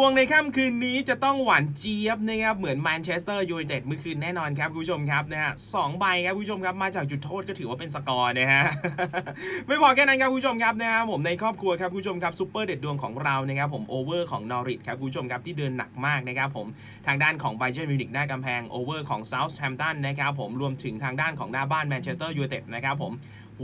วงในค่ำคืนนี้จะต้องหวานเจี๊ยบนะครับเหมือนแมนเชสเตอร์ยูไนเต็ดเมื่อคืนแน่นอนครับคุณผู้ชมครับนะฮะสองใบครับคุณผู้ชมครับมาจากจุดโทษก็ถือว่าเป็นสกอร์นะฮะไม่พอแค่นั้นครับคุณผู้ชมครับนะฮะผมในครอบครัวครับคุณผู้ชมครับซูเปอร์เด็ดดวงของเรานะครับผมโอเวอร์ของนอริทครับคุณผู้ชมครับที่เดินหนักมากนะครับผมทางด้านของไบเจอร์มิวนิกหน้ากำแพงโอเวอร์ของเซาท์แฮมป์ตันนะครับผมรวมถึงทางด้านของหน้าบ้านแมนเชสเตอร์ยูไนเต็ดนะครับผม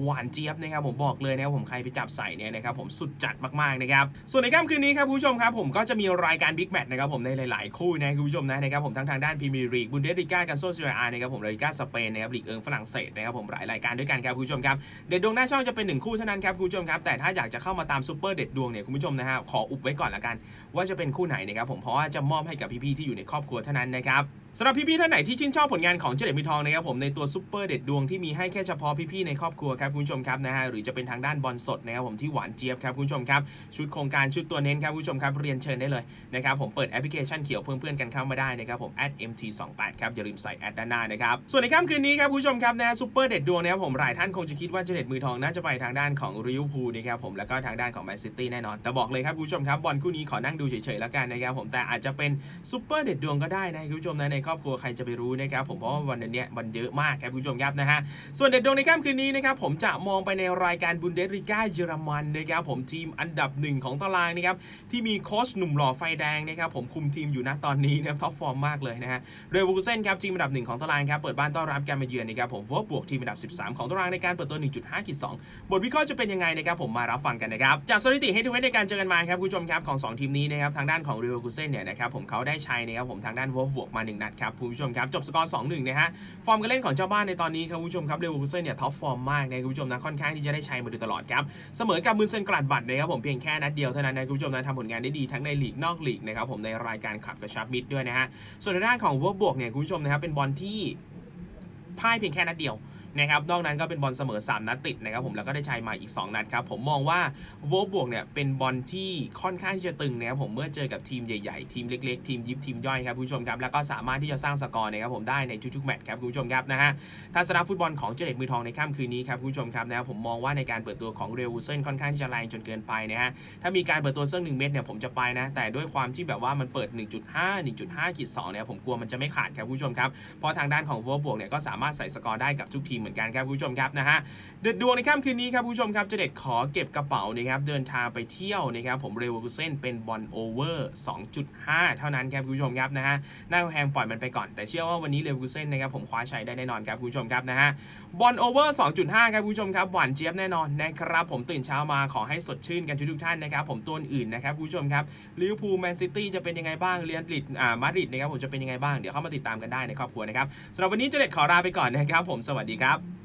หวานเจี๊ยบนะครับผมบอกเลยนะครับผมใครไปจับใส่เนี่ยนะครับผมสุดจัดมากๆนะครับส่วนในค่ำคืนนี้ครับคุณผู้ชมครับผมก็จะมีรายการบิ๊กแมตช์นะครับผมในหลายๆคู่นะคุณผู้ชมนะนะครับผมทั้งทางด้านพรีเมียร์ลีกบุนเดสลิก้ากันโซเซียอาร์นะครับผมลาลิก้าสเปนนะครับลีกเอิงฝรั่งเศสนะครับผมหลายรายการด้วยกันครับคุณผู้ชมครับเด็ดดวงหน้าช่องจะเป็นหนึ่งคู่เท่านั้นครับคุณผู้ชมครับแต่ถ้าอยากจะเข้ามาตามซูเปอร์เด็ดดวงเนี่ยคุณผู้ชมนะฮะขออุบไว้ก่อนละกัน ว่าจะเป็นคู่ไหนนะครับผมเพราะว่าจะมอบให้กับพี่ๆที่อยู่ในครอบครัวเท่านั้นนะครับสำหรับพี่ๆท่านไหนที่ชื่นชอบผลงานของเจเด็ดมีทองนะครับผมในตัวซุปเปอร์เด็ดดวงที่มีให้แค่เฉพาะพี่ๆในครอบครัวครับคุณผู้ชมครับนะฮะหรือจะเป็นทางด้านบอลสดนะครับผมที่หวานเจี๊ยบครับคุณผู้ชมครับชุดโครงการชุดตัวเน้นครับคุณผู้ชมครับเรียนเชิญได้เลยนะครับผมเปิดแอปพลิเคชันเขียวเพิ่มเพื่อนกันเข้ามาได้นะครับผม @mt28 ครับอย่าลืมใส่แอดด้านหน้านะครับส่วนในค่ำคืนนี้ครับคุณผู้ชมครับนะซุปเปอร์เด็ดดวงนะครับผมหลายท่านคงจะคิดว่าเจเด็ดมือทองน่าจะไปทางด้านของริวพูนะครับผมแล้วก็ทางด้านของแมนซิตี้แน่นอนแต่บอกเลยครับคุณผู้ชมครับบอลคู่นี้ขอนั่งดูเฉยๆแล้วกันนะครับผมแต่อาจจะเป็นซุปเปอร์เด็ดดวงก็ได้นะคุณผู้ชมนะในครอบครัวใครจะไปรู้นะครับผมเพราะว่าวันนี้มันเยอะมากครับคุณผู้ชมครับนะฮะส่วนเด็ดดวงในค่ำคืนนี้นะครับผมจะมองไปในรายการบุนเดสลิก้าเยอรมันนะครับผมทีมอันดับหนึ่งของตารางนะครับที่มีโค้ชหนุ่มหล่อไฟแดงนะครับผมคุมทีมอยู่นะตอนนี้นะครับท็อปฟอร์มมากเลยนะฮะเรเวอร์เซนครับทีมอันดับหนึ่งของตารางครับเปิดบ้านต้อนรับการมาเยือนนะครับผมวอร์บวกทีมอันดับ 13 ของตารางในการเปิดตัว 1.5กิ2บทวิเคราะห์จะเป็นยังไงนะครับผมมารับฟังกันนะครับจากสถิติให้ดูไว้ในการเจอกันมาครับคุณผู้ชมครับของสองทีมนี้นะครับทางด้านของเรเวอร์เซนเนี่ยนะครับผมเขาได้ใชัยนะครับผมทางด้านวอร์บวกมาหนึ่งนัดครับคุณผู้ชมครับจบสกอร์2-1นะฮะฟอร์มการเล่นของเจ้าบ้านในตอนนี้ครับคุณผู้ชมครับเรเวอร์คูเซนเนี่ยท็อปฟอร์มมากนะคุณผู้ชมนะค่อนข้างที่จะได้ใช้มาโดยตลอดครับเสมอกับมือเซนกลัดบัตรนะครับผมเพียงแค่นัดเดียวเท่านั้นนะคุณผู้ชมนะทำผลงานได้ดีทั้งในลีกนอกลีกนะครับผมในรายการขับกระชับมิดด้วยนะฮะส่วนในด้านของเวอร์บวกเนี่ยคุณผู้ชมนะครับเป็นบอลที่พ่ายเพียงแค่นัดเดียว นะครับนอกนั้นก็เป็นบอลเสมอ 3 นัดติดนะครับผมแล้วก็ได้ชัยมาอีก 2 นัดครับผมมองว่าโวบวกเนี่ยเป็นบอลที่ค่อนข้างที่จะตึงนะครับผมเมื่อเจอกับทีมใหญ่ๆ ทีมเล็กๆ ทีมยิบทีมย่อยครับคุณผู้ชมครับแล้วก็สามารถที่จะสร้างสกอร์นะครับผมได้ในทุกๆแมตช์ครับคุณผู้ชมครับนะฮะทัศนฟุตบอลของเจเด็ดมือทองในค่ำคืนนี้ครับคุณผู้ชมครับนะครับผมมองว่าในการเปิดตัวของเรวูเซนค่อนข้างที่จะแรงจนเกินไปนะฮะถ้ามีการเปิดตัวเสื้อหนึ่งเม็ดเนี่ยผมจะไปนะแต่ด้วยความที่แบบว่ามันเปิด 1.5 1.5ขีด2เนี่ยผมกลัวมันจะไม่ขาดครับผู้ชมครับเพราะทางด้านของโวบวกเนี่ยก็สามารถใส่สกอร์ได้กับทุกทีมเหมือนกันครับคุณผู้ชมครับนะฮะเด็ดดวงในค่ำคืนนี้ครับคุณผู้ชมครับเจะเด็ดขอเก็บกระเป๋านะครับเดินทางไปเที่ยวนะครับผมเรเวอร์เซนเป็นบอลโอเวอร์2.5 เท่านั้นครับคุณผู้ชมครับนะฮะหน้าแฮงปล่อยมันไปก่อน แต่เชื่อว่าวันนี้เรเวอร์เซนนะครับผมคว้าชัยได้แน่นอนครับคุณผู้ชมครับนะฮะบอลโอเวอร์2.5 ครับคุณผู้ชมครับหวานเจี๊ยบแน่นอนนะครับผมตื่นเช้ามาขอให้สดชื่นกันทุกท่านนะครับผมตัวอื่นนะครับคุณผู้ชมครับลิเวอร์พูลแมนซิตี้จะเป็นยังไงบ้างเรียนลิดอ่ามาดริดนะครับผมจะเป็นยังไงบ้างเดี๋ยวเข้ามาติดตามกันได้ในครอบครัวนะครับสำหรับวันนี้เจเด็ดขอลาไปก่อนนะครับผมสวัสดีครับ